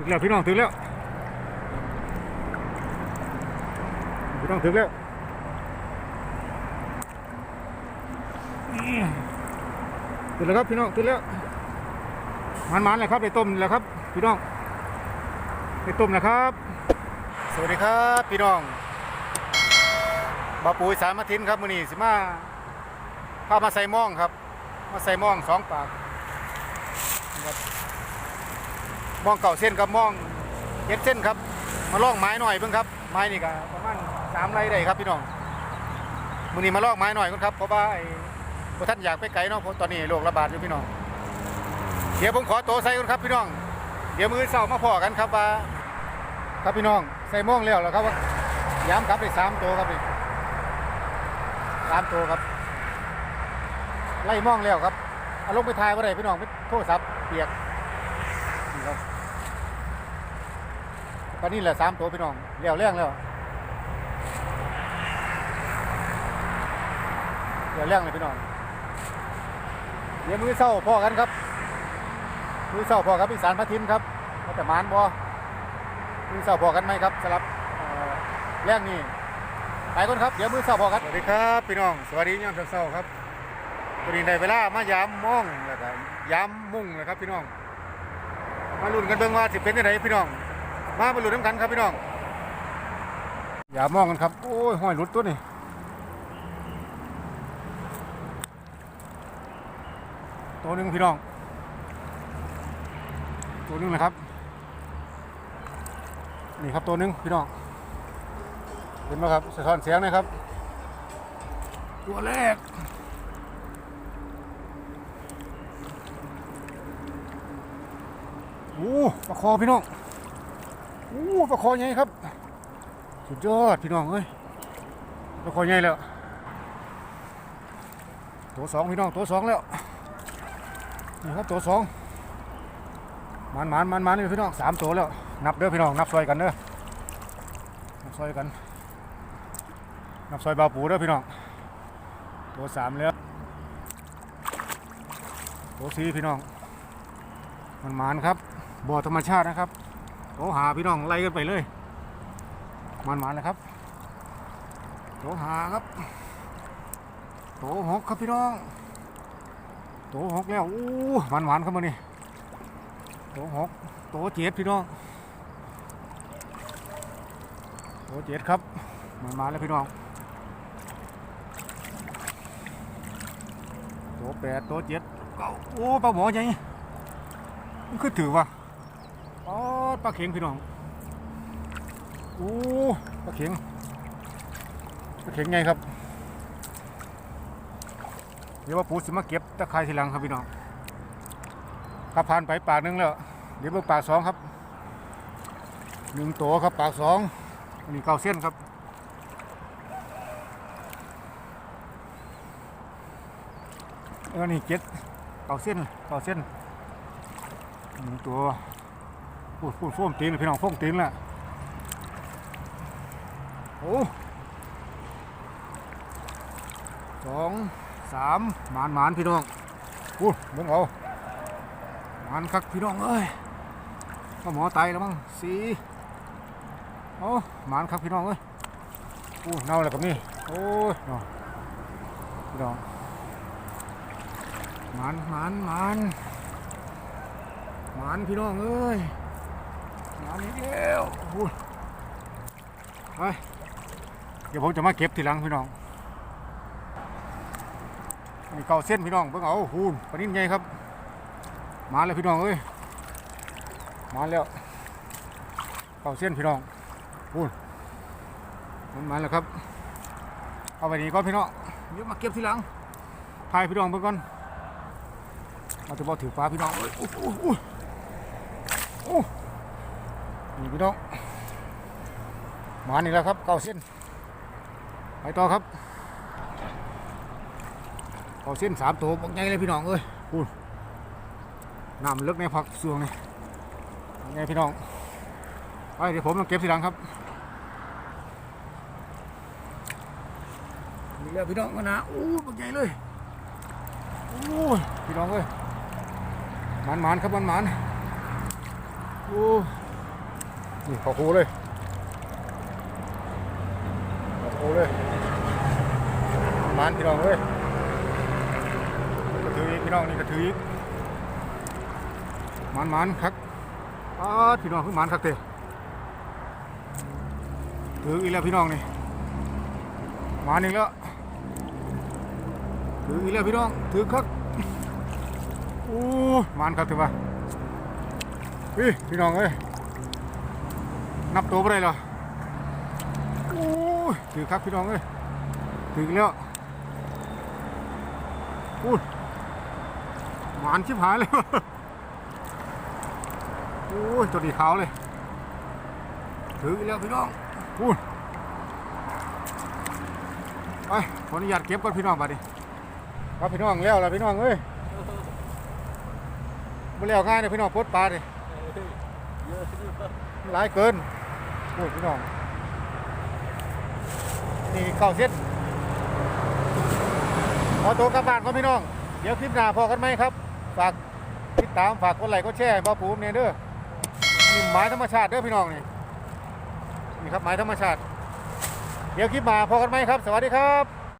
ถึงแล้วพี่น้องถึงแล้วพี่น้องถึงแล้วถึงแล้วครับพี่น้องถึงแล้วมันมันๆเลยครับได้ต้มแล้วครับ พี่น้องได้ต้มแล้วครับ สวัสดีครับพี่น้องบาปูสารมาทินครับมือนี้สิมาพามาใส่ม่องครับ มาใส่ม่องสองปากครับ ม่องเก่าเส้นกับม่องเจ็ดเส้นครับ มาลอกไม้หน่อยเพิ่งครับ ไม้นี่ก็ประมาณสามไรได้ครับพี่น้องมือนี้มาลอกไม้หน่อยก่อนครับเพราะว่าไอ้พวกท่านอยากไปไกลเนาะเพราะตอนนี้โรคระบาดอยู่พี่น้อง เดี๋ยวผมขอตัวใส่ก่อนครับพี่น้อง เดี๋ยวมือเสาร์มาพอกันครับว่าครับพี่น้องใส่ม่องแล้วแล้วครับว่าย้ำครับได้สามตัวครับนี่สามตัวครับไล่ม่องแล้วครับเอาลงไปทายว่าไรพี่น้องไปโทรศัพท์เปียกนี่ครับ ตอนนี้แหละสามตัวพี่น้องเลี้ยวเรื่องแล้วเลี้ยวเรื่องเลยพี่น้องเดี๋ยวมือเศร้าพอกันครับ มือเศร้าพอครับอีสานพระทินครับมาแต่มานบอมือเศร้าพอกันไหมครับสำหรับเอ่อแรงนี้ไปก่อนครับเดี๋ยวมือเศร้าพอกันสวัสดีครับพี่น้องสวัสดียามเศร้าครับตัวนี้ได้เวลามายามมองแล้วก็ยามมุ่งเลยครับพี่น้องมาลุ้นกันเบิ่งว่าสิเป็นยังไงพี่น้อง มามาลุ้นน้ำกันครับพี่น้อง อย่ามองกันครับ โอ้ยห้อยหลุดตัวนี่ตัวหนึ่งพี่น้อง ตัวหนึ่งนะครับ นี่ครับตัวหนึ่งพี่น้อง เห็นไหมครับสะท้อนเสียงนะครับ ตัวแรกโอ้ปลาคอพี่น้อง อ้ปลาคอใหญ่ครับ สุดยอดพี่น้องเอ้ยปลาคอใหญ่แล้ว ตัวสองพี่น้องตัวสองแล้วนี่ครับตัวสองมันมันมันมันพี่น้องสามตัวแล้ว นับเด้อพี่น้องนับซอยกันเด้อนับซอยกัน นับซอยบาปูเด้อพี่น้องตัวสามแล้วตัวสี่พี่น้องมันมันครับบ่อธรรมชาตินะครับ โตหาพี่น้องไล่กันไปเลยมันมันเลยครับโตหาครับโตหกครับพี่น้องโตหกแล้วอู้มันมันครับมันนี่โตหกโตเจ็ดพี่น้องโตเจ็ดครับมันมันแล้วพี่น้องโตแปดโตเจ็ดโอ้ปลาหมอใหญ่คือถือว่าอ๋อ ปลาเข็งพี่น้องโอ้ปลาเข็งปลาเข็งไงครับ เดี๋ยวว่าปูสิมาเก็บตะไคร้ทีหลังครับพี่น้องขับผ่านไปปากหนึงแล้ว เดี๋ยวเบิ่งปากสองครับหนึ่งตัวครับปากสองอันนี้เกาเส้นครับเออนี่เจ็ดเกาเส้นเกาเส้นหนึ่งตัว พูดพูดโฟมตีนเลยพี่น้องโฟมตีนแหละโอ้สองสามหมานหมานพี่น้องพูดเบิ่งเอาหมานคักพี่น้องเอ้ยก็หมอไตแล้วมั้งสี่โอ้หมานคักพี่น้องเอ้ยโอ้เน่าแล้วกับนี่โอ้ยเนาะพี่น้องหมานหมานหมานหมานพี่น้องเอ้ย มาเดียวไปเดี๋ยวผมจะมาเก็บทีหลังพี่น้องนี่เก่าเส้นพี่น้องเพิ่งเอาหูนปนิ่มใหญ่ครับ มาแล้วพี่น้องเอ้ยมาแล้วเก่าเส้นพี่น้องพูนมันมาแล้วครับ เอาไปนี่ก่อนพี่น้องเดี๋ยวมาเก็บทีหลังพายพี่น้องเพิ่งก่อนเอาจะบอกถือฟ้าพี่น้องเอ้ยโอ้โห นี่พี่น้องมานี่แล้วครับเก้าเส้นไปต่อครับเก้าเส้นสามตัวบอกใหญ่เลยพี่น้องเอ้ยพูดน้ำลึกในผักสวงนี่ไงพี่น้องไปเดี๋ยวผมต้องเก็บทีหลังครับนี่แล้วพี่น้องกันะโอ้บอกใหญ่เลยโอ้พี่น้องเอ้ยหมันหมันครับมันหมันๆโอ้ นี่ขอคูเลยขอคูเลยมันพี่น้องเอ้ยกระถืออีกพี่น้องนี่กระถืออีกมันมันครับอ้าพี่น้องคือมันครับเต้ถืออีแล้วพี่น้องนี่มันอีกแล้วถืออีแล้วพี่น้องถือครับโอ้มันครับถือว่าพี่พี่น้องเอ้ย นับตัวไปได้เหรอโอ้ยถือครับพี่น้องเอ้ยถืออีกแล้วอู้ยหวานชิบหายเลยโอ้ยตัวนี้ขาวเลยถืออีกแล้วพี่น้องพูดไปขออนุญาตเก็บก่อนพี่น้องบัดนี้ครับพี่น้องแล้วล่ะพี่น้องเอ้ยไม่แล้วง่ายเลยพี่น้องพดปลาดิหลายเกิน พูดพี่น้อง นี่เก่าเซ็ตขอตัวกลับบ้านก็พี่น้อง เดี๋ยวคลิปหน้าพอกันไหมครับ ฝากติดตามฝากกดไลค์กดแชร์บ้าปูมเนี่ยเด้อนี่ไม้ธรรมชาติเด้อพี่น้องนี่ นี่ครับไม้ธรรมชาติ เดี๋ยวคลิปมาพอกันไหมครับ สวัสดีครับ